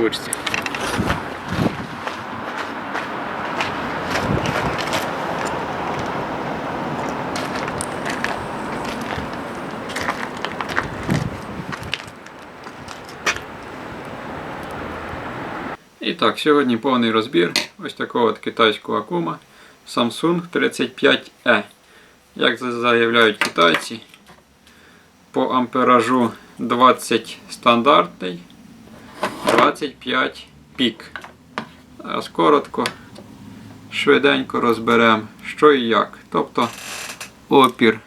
вийде. І так, сьогодні повний розбір ось такого от китайського акума Samsung 35E. Як заявляють китайці, по амперажу 20 стандартний, 25 пік. Зараз коротко, швиденько розберемо, що і як. Тобто опір,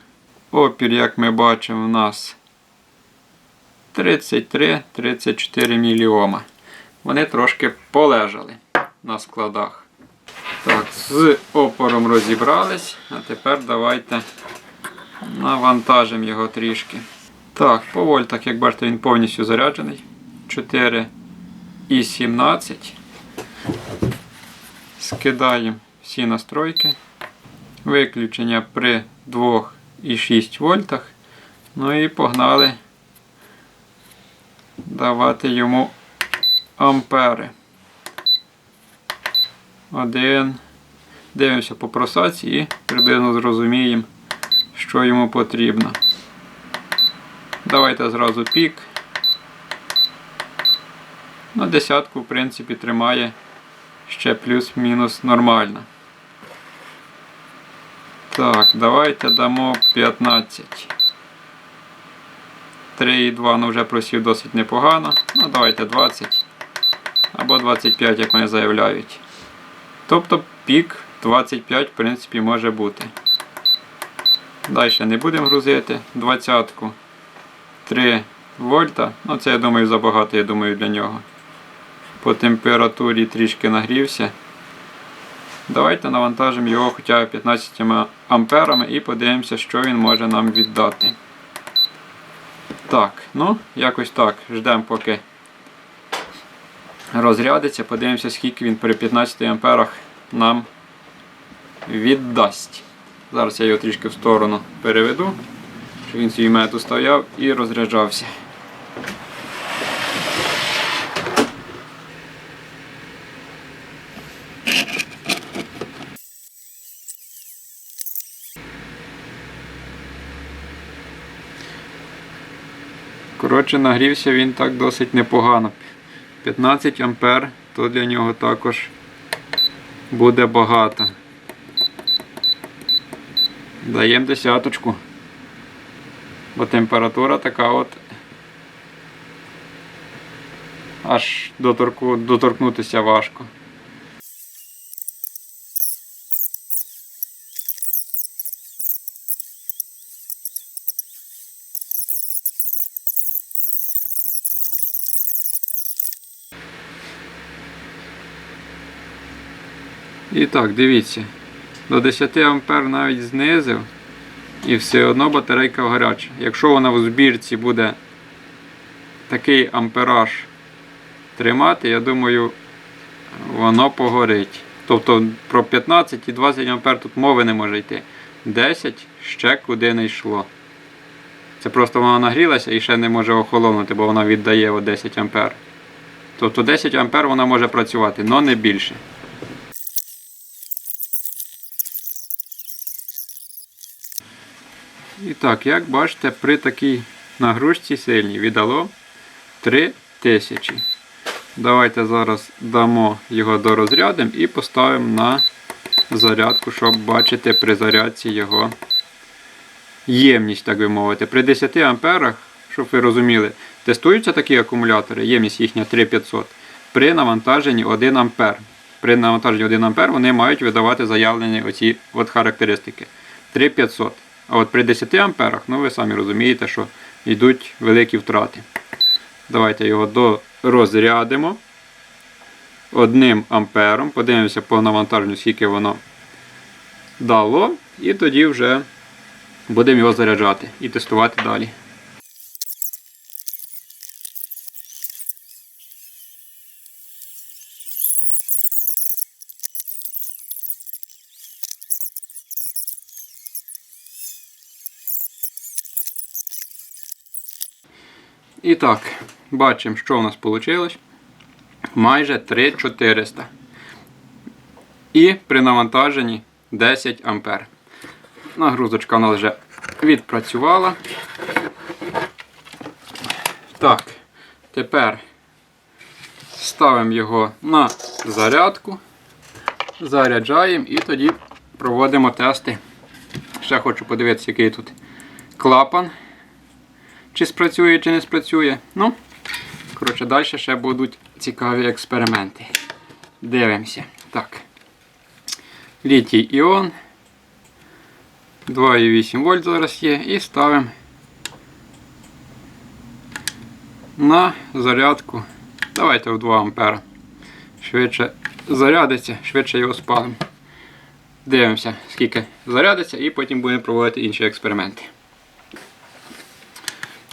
опір, як ми бачимо, у нас 33-34 міліома. Вони трошки полежали на складах. Так, з опором розібрались, а тепер давайте навантажимо його трішки. Так, по вольтах, як бачите, він повністю заряджений. 4 і 17. Скидаємо всі настройки. Виключення при 2,6 вольтах. Ну і погнали давати йому ампери. Один. Дивимося по просаці і приблизно зрозуміємо, що йому потрібно. Давайте зразу пік. На десятку, в принципі, тримає ще плюс-мінус нормально. Так, давайте дамо 15. 3,2 ну вже просів досить непогано. Ну, давайте 20 або 25, як вони заявляють. Тобто пік 25, в принципі, може бути. Далі не будемо грузити. 20-ку 3 вольта. Ну це я думаю забагато, я думаю, для нього. По температурі трішки нагрівся. Давайте навантажимо його хоча б 15 амперами і подивимося, що він може нам віддати. Так, ну, якось так. Ждемо, поки розрядиться, подивимося, скільки він при 15 амперах нам віддасть. Зараз я його трішки в сторону переведу, щоб він свій метод стояв і розряджався. Коротше, нагрівся він так досить непогано. 15 ампер, то для нього також буде багато. Даємо десяточку. Бо температура така от аж доторку, доторкнутися важко. І так, дивіться, до 10 А навіть знизив і все одно батарейка гаряча. Якщо вона в збірці буде такий ампераж тримати, я думаю, воно погорить. Тобто про 15 і 20 А тут мови не може йти. 10 ще куди не йшло. Це просто вона нагрілася і ще не може охолонути, бо вона віддає о 10 А. Тобто 10 А вона може працювати, але не більше. І так, як бачите, при такій нагрузці сильній віддало 3000. Давайте зараз дамо його до розрядом і поставимо на зарядку, щоб бачити при зарядці його ємність, так би мовити. При 10 амперах, щоб ви розуміли, тестуються такі акумулятори, ємність їхня 3500 при навантаженні 1 ампер. При навантаженні 1 ампер вони мають видавати заявлені оці от характеристики. 3500. А от при 10 амперах, ну ви самі розумієте, що йдуть великі втрати. Давайте його розрядимо одним ампером. Подивимося по навантаженню, скільки воно дало. І тоді вже будемо його заряджати і тестувати далі. І так, бачимо, що у нас вийшло. майже 3400. І при навантаженні 10 ампер. Нагрузочка у нас вже відпрацювала. Так, тепер ставимо його на зарядку, заряджаємо і тоді проводимо тести. Ще хочу подивитися, який тут клапан. Чи спрацює, чи не спрацює. Ну, коротше, далі ще будуть цікаві експерименти. Дивимося. Так. Літій іон. 2,8 вольт зараз є. І ставимо на зарядку. Давайте в 2 ампера. Швидше зарядиться, швидше його спалимо. Дивимося, скільки зарядиться, і потім будемо проводити інші експерименти.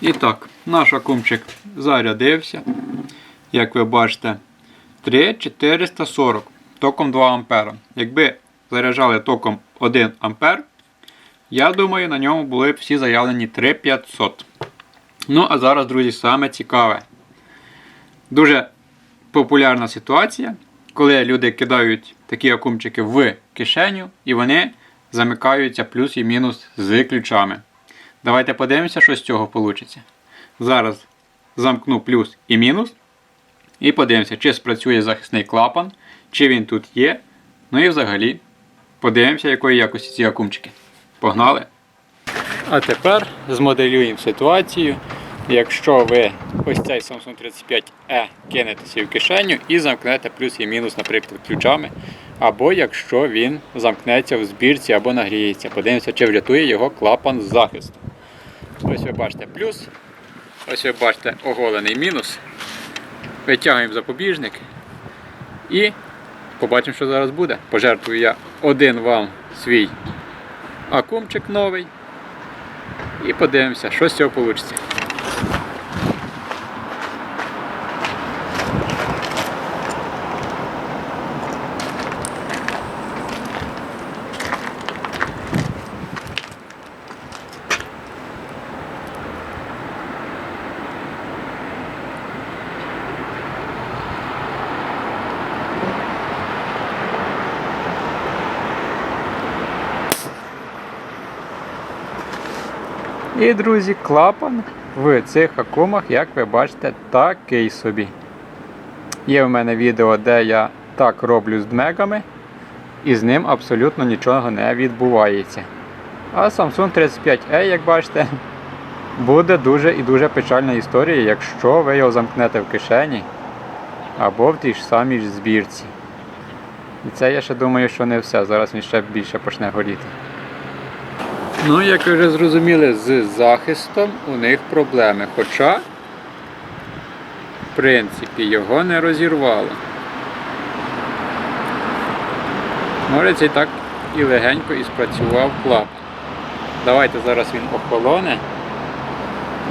І так, наш акумчик зарядився. Як ви бачите, 3440 током 2 ампера. Якби заряджали током 1 ампер, я думаю, на ньому були б всі заявлені 3500. Ну, а зараз, друзі, саме цікаве. Дуже популярна ситуація, коли люди кидають такі акумчики в кишеню і вони замикаються плюс і мінус з ключами. Давайте подивимося, що з цього вийде. Зараз замкну плюс і мінус. І подивимося, чи спрацює захисний клапан, чи він тут є. Ну і взагалі подивимося, якої якості ці акумчики. Погнали! А тепер змоделюємо ситуацію, якщо ви ось цей Samsung 35E кинетеся в кишеню і замкнете плюс і мінус, наприклад, ключами. Або якщо він замкнеться в збірці або нагріється. Подивимося, чи врятує його клапан захисту. Ось ви бачите плюс. Ось ви бачите оголений мінус. Витягуємо запобіжник і побачимо, що зараз буде. Пожертвую я один вам свій акумчик новий. І подивимося, що з цього вийде. І, друзі, клапан в цих акумах, як ви бачите, такий собі. Є в мене відео, де я так роблю з дмегами, і з ним абсолютно нічого не відбувається. А Samsung 35E, як бачите, буде дуже і дуже печальна історія, якщо ви його замкнете в кишені або в тій ж самій ж збірці. І це я ще думаю, що не все. Зараз він ще більше почне горіти. Ну, як ви вже зрозуміли, з захистом у них проблеми. Хоча, в принципі, його не розірвало. Може це і так і легенько і спрацював клапан. Давайте зараз він охолоне.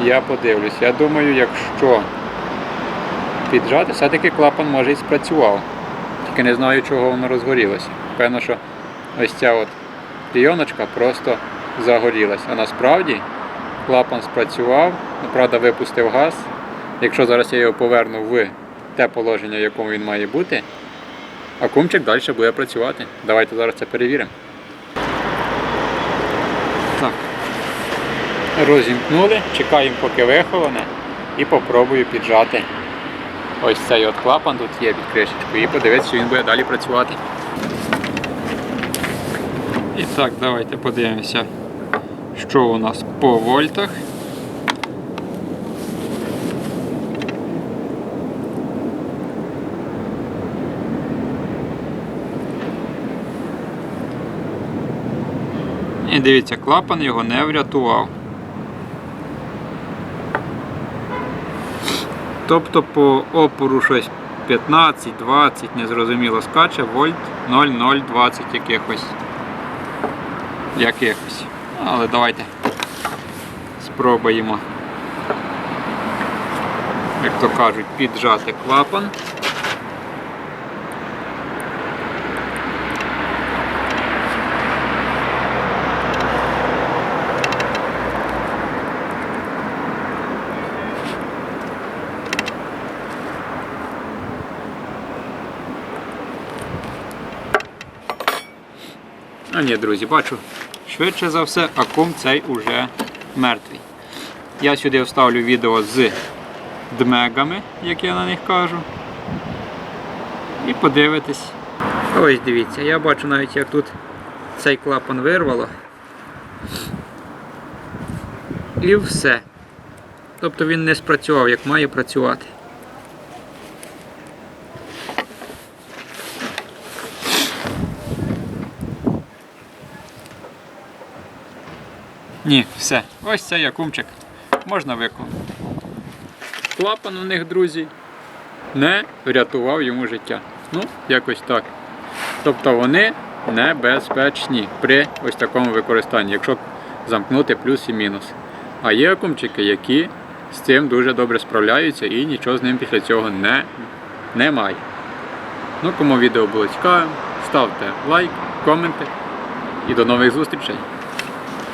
Я подивлюсь. Я думаю, якщо піджати, все-таки клапан може і спрацював. Тільки не знаю, чого воно розгорілося. Певно, що ось ця от пійоночка просто загорілась. А насправді клапан спрацював, правда, випустив газ. Якщо зараз я його поверну в те положення, в якому він має бути, акумчик далі буде працювати. Давайте зараз це перевіримо. Так. Розімкнули, чекаємо, поки вихолоне, і попробую піджати ось цей от клапан тут є під кришечкою і подивитися, що він буде далі працювати. І так, давайте подивимося, що у нас по вольтах. І дивіться, клапан його не врятував. Тобто по опору щось 15-20, незрозуміло скаче, вольт 0,020 якихось. Якихось. Але давайте спробуємо, як то кажуть, піджати клапан. А ні, друзі, бачу, швидше за все, акум цей уже мертвий. Я сюди вставлю відео з дмегами, як я на них кажу. І подивитись. Ось дивіться, я бачу навіть як тут цей клапан вирвало. І все. Тобто він не спрацював, як має працювати. Ні, все. Ось цей якумчик. Можна виконати. Клапан у них, друзі, не врятував йому життя. Ну, якось так. Тобто вони небезпечні при ось такому використанні, якщо замкнути плюс і мінус. А є акумчики, які з цим дуже добре справляються і нічого з ним після цього не, немає. Ну, кому відео було цікавим, ставте лайк, коменти і до нових зустрічей!